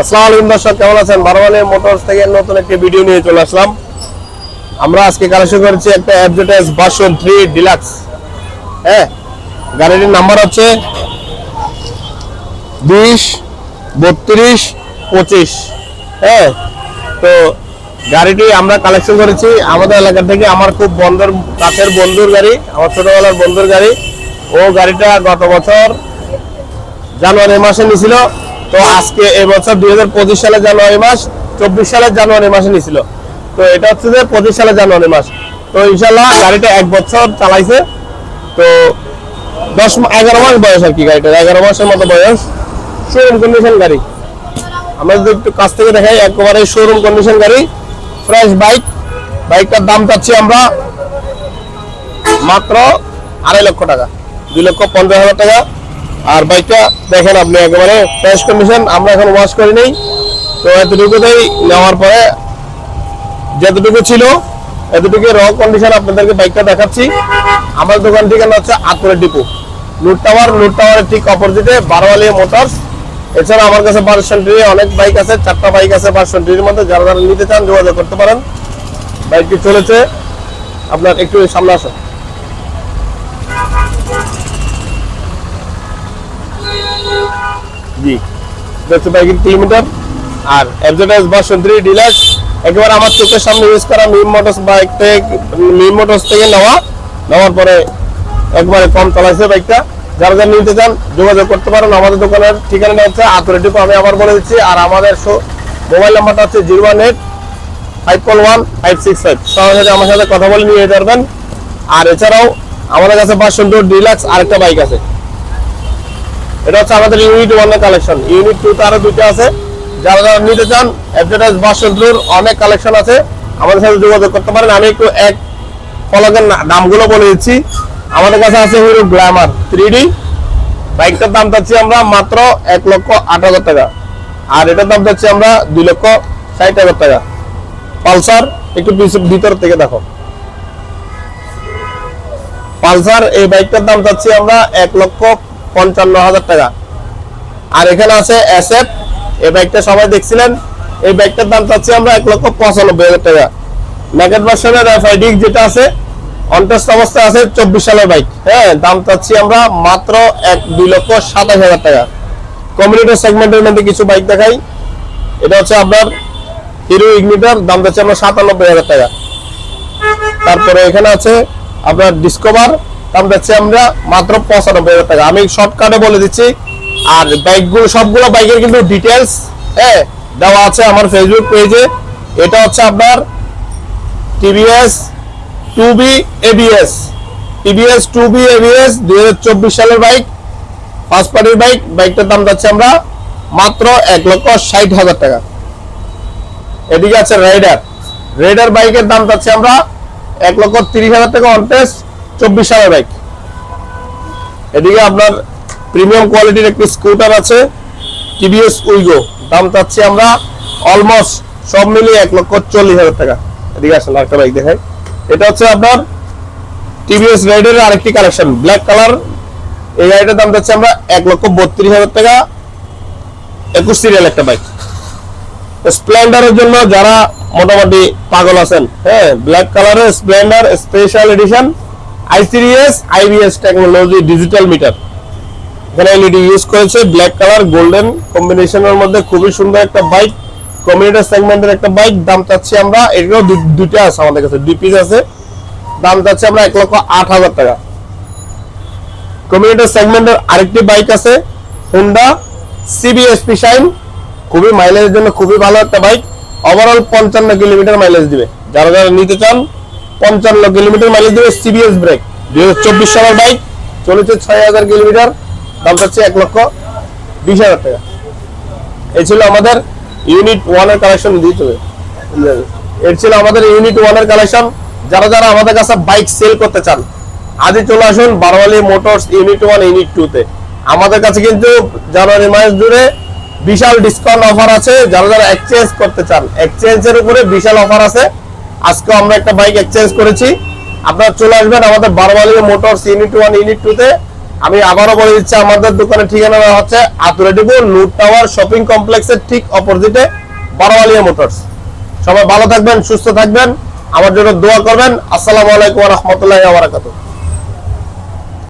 আসসালামু আলাইকুম দর্শক, কেমন আছেন? বারোয়ালি মোটরস থেকে নতুন একটি ভিডিও নিয়ে চলে আসলাম। আমরা আজকে কালেকশন করেছি একটা অ্যাডভার্টাইজ ভার্সন থ্রি ডিলাক্স হ্যাঁ গাড়িটির নাম্বার হচ্ছে বিশ, বত্রিশ, পঁচিশ। হ্যাঁ তো গাড়িটি আমরা কালেকশন করেছি। আমাদের এলাকা থেকে আমার খুব বন্ধুর কাছের বন্ধুর গাড়ি, আমার ছোটবেলার বন্ধুর গাড়ি। ও গাড়িটা গত বছর জানুয়ারি মাসে নিছিল। তো আজকে এই বছর দুই হাজার পঁচিশ সালের জানুয়ারি মাস, চব্বিশ সালের জানুয়ারি মাসে নিছিল। তো এটা হচ্ছে যে পঁচিশ সালের জানুয়ারি মাস। তো ইনশাল্লাহ গাড়িটা এক বছর চালাইছে। তো দশ এগারো মাস বয়স আর কি গাড়িটার, এগারো মাসের মতো বয়স। শোরুম কন্ডিশন গাড়ি। আমরা যদি একটু কাছ থেকে দেখাই, একেবারে শোরুম কন্ডিশন গাড়ি। ফ্রেশ বাইক বাইকটার দাম পাচ্ছি আমরা মাত্র আড়াই লক্ষ টাকা, দুই লক্ষ পঞ্চাশ হাজার টাকা। আর বাইকটা দেখেন আপনি একেবারে ফ্রেশ কন্ডিশন আমরা এখন ওয়াশ করি নেই। তো এতটুকুতেই নেওয়ার পরে যতটুকু ছিল, এতটুকু র কন্ডিশন আপনাদেরকে বাইকটা দেখাচ্ছি। আমার দোকান ঠিকানা হচ্ছে আতপুরের ডিপো। লুট টাওয়ার লুট টাওয়ারের ঠিক অপোজিটে বারোয়ালি মোটরস। এছাড়া আমার কাছে পার্সেন্ট্রি অনেক বাইক আছে, চারটা বাইক আছে পার্সেন্ট্রির মধ্যে। যারা যারা নিতে চান যোগাযোগ করতে পারেন। বাইকটি চলেছে। আপনার একটু সামনে আসো জি। দেখতে বাইকের কিলোমিটার। আর অ্যাডভার্টাইজ ভার্সন থ্রি ডিলাক্স একেবারে আমার চোখের সামনে ইউজ করা মিম মোটরস বাইক থেকে মিম মোটরস থেকে নেওয়া। নেওয়ার পরে একবারে কম চালাইছে বাইকটা যারা যারা নিতে চান, যোগাযোগ করতে পারেন। আমাদের দোকানের ঠিকানাটা হচ্ছে আতরেটিপো, আমি আবার বলে দিচ্ছি। আর আমাদের মোবাইল নাম্বারটা হচ্ছে zero one eight five four one five six five. সরাসরি আমার সাথে কথা বলে নিয়ে যেতে পারবেন আর এছাড়াও আমাদের কাছে টু ডিলাক্স আরেকটা বাইক আছে। এটা হচ্ছে আমাদের ইউনিট ওয়ানের কালেকশন ইউনিট টু তে আরও দুটো আছে। যারা যারা নিতে চান অ্যাডভার্টাইজ ভার্সন টুর অনেক কালেকশন আছে। আমাদের সাথে যোগাযোগ করতে পারেন। আমি একটু এক ফলকের নামগুলো বলে দিচ্ছি। আমাদের কাছে আছে হিরো গ্ল্যামার থ্রি ডি বাইকটার দাম চাচ্ছি আমরা মাত্র এক লক্ষ আট হাজার টাকা। আর এটার দাম চাচ্ছি আমরা দুই লক্ষ ষাট হাজার টাকা। পালসার, একটু ভিতর থেকে দেখো। পালসার, এই বাইকটার দাম চাচ্ছি আমরা এক লক্ষ পঞ্চান্ন হাজার টাকা। আর এখানে আছে অ্যাসেট এই বাইকটা সবাই দেখছিলেন? এই বাইকটার দাম চাচ্ছি আমরা এক লক্ষ পঁচানব্বই হাজার টাকা। ম্যাকেট ভার্সনের এফআইডি যেটা আছে অনটেস্ট অবস্থায় আছে চব্বিশ সালের বাইক হ্যাঁ দাম চাচ্ছি আমরা মাত্র এক, দুই লক্ষ সাতাশ হাজার টাকা। কমিউনিটি সেগমেন্টের মধ্যে কিছু বাইক দেখাই। এটা হচ্ছে আপনার হিরো ইগনিটার দাম চাচ্ছি আমরা সাতানব্বই হাজার টাকা। তারপরে এখানে আছে আপনার ডিসকভার দাম যাচ্ছে আমরা মাত্র পঁচানব্বই হাজার টাকা। আমি শর্টকাটে বলে দিচ্ছি। আর বাইকগুলো সবগুলো বাইকের কিন্তু ডিটেলস হ্যাঁ দেওয়া আছে আমার ফেসবুক পেজে এটা হচ্ছে আপনার TVS two B ABS TVS two B ABS দুই হাজার চব্বিশ সালের বাইক ফার্স্ট পার্টির বাইক বাইকটার দাম যাচ্ছে আমরা মাত্র এক লক্ষ ষাট হাজার টাকা। এদিকে আছে রাইডার রেডার বাইকের দাম চাচ্ছি আমরা এক লক্ষ তিরিশ হাজার টাকা অনটেস্ট চব্বিশ সালের বাইক। এদিকে আপনার প্রিমিয়াম কোয়ালিটির একটি স্কুটার আছে টিভিএস উইগো দাম চাচ্ছি আমরা অলমোস্ট সব মিলিয়ে এক লক্ষ চল্লিশ হাজার টাকা। এদিকে আসেন আরেকটা বাইক দেখাই। এটা হচ্ছে আপনার টিভিএস রাইডারের আরেকটি কালেকশন ব্ল্যাক কালার এই গাড়িটার দাম চাচ্ছি আমরা এক লক্ষ বত্রিশ হাজার টাকা। একুশ সিরিয়াল একটা বাইক স্প্লেন্ডারের জন্য যারা মোটামুটি পাগল আছেন হ্যাঁ ব্ল্যাক কালারের স্প্লেন্ডার স্পেশাল এডিশন আই সিরিএস আইবিএস টেকনোলজি ডিজিটাল মিটার এখানে এলইডি ইউজ করেছে ব্ল্যাক কালার গোল্ডেন কম্বিনেশনের মধ্যে খুবই সুন্দর একটা বাইক কমিউনিটি সেগমেন্টের একটা বাইক দাম চাচ্ছি আমরা, এগুলো দুইটা আছে আমাদের কাছে, দুই পিস আছে। দাম চাচ্ছি আমরা এক লক্ষ আট হাজার টাকা। কমিউনিটি সেগমেন্টের আরেকটি বাইক আছে হুন্ডা সিবিএসপি শাইন খুবই মাইলেজের জন্য খুবই ভালো একটা বাইক ওভারঅল পঞ্চান্ন কিলোমিটার মাইলেজ দিবে। যারা যারা নিতে চান পঞ্চান্ন কিলোমিটার মাইলেজ দিবে সিবিএস ব্রেক দুই হাজার চব্বিশ সালের বাইক চলেছে ছয় হাজার কিলোমিটার, দাম চাচ্ছে এক লক্ষ বিশ হাজার টাকা। এই ছিল আমাদের ইউনিট ওয়ানের কালেকশন দিতে হবে এর ছিল আমাদের ইউনিট ওয়ানের কালেকশন যারা যারা আমাদের কাছে বাইক সেল করতে চান, আজই চলে আসুন Baroyali motors unit one unit two তে। আমাদের কাছে কিন্তু জানুয়ারি মাস জুড়ে বিশাল ডিসকাউন্ট অফার আছে। যারা যারা এক্সচেঞ্জ করতে চান এক্সচেঞ্জের উপরে বিশাল অফার আছে। আজকে আমরা একটা বাইক এক্সচেঞ্জ করেছি। আপনারা চলে আসবেন আমাদের Baroyali motors unit one unit two তে। আমি আবারও বলে দিচ্ছি, আমাদের দোকানের ঠিকানা হচ্ছে আতুরাডিপুর নুট টাওয়ার শপিং কমপ্লেক্সের ঠিক অপোজিটে বারোয়ালিয়া মোটরস। সবাই ভালো থাকবেন, সুস্থ থাকবেন। আমার জন্য দোয়া করবেন। আসসালামু আলাইকুম রহমতুল্লাহ বারাকাতুহ।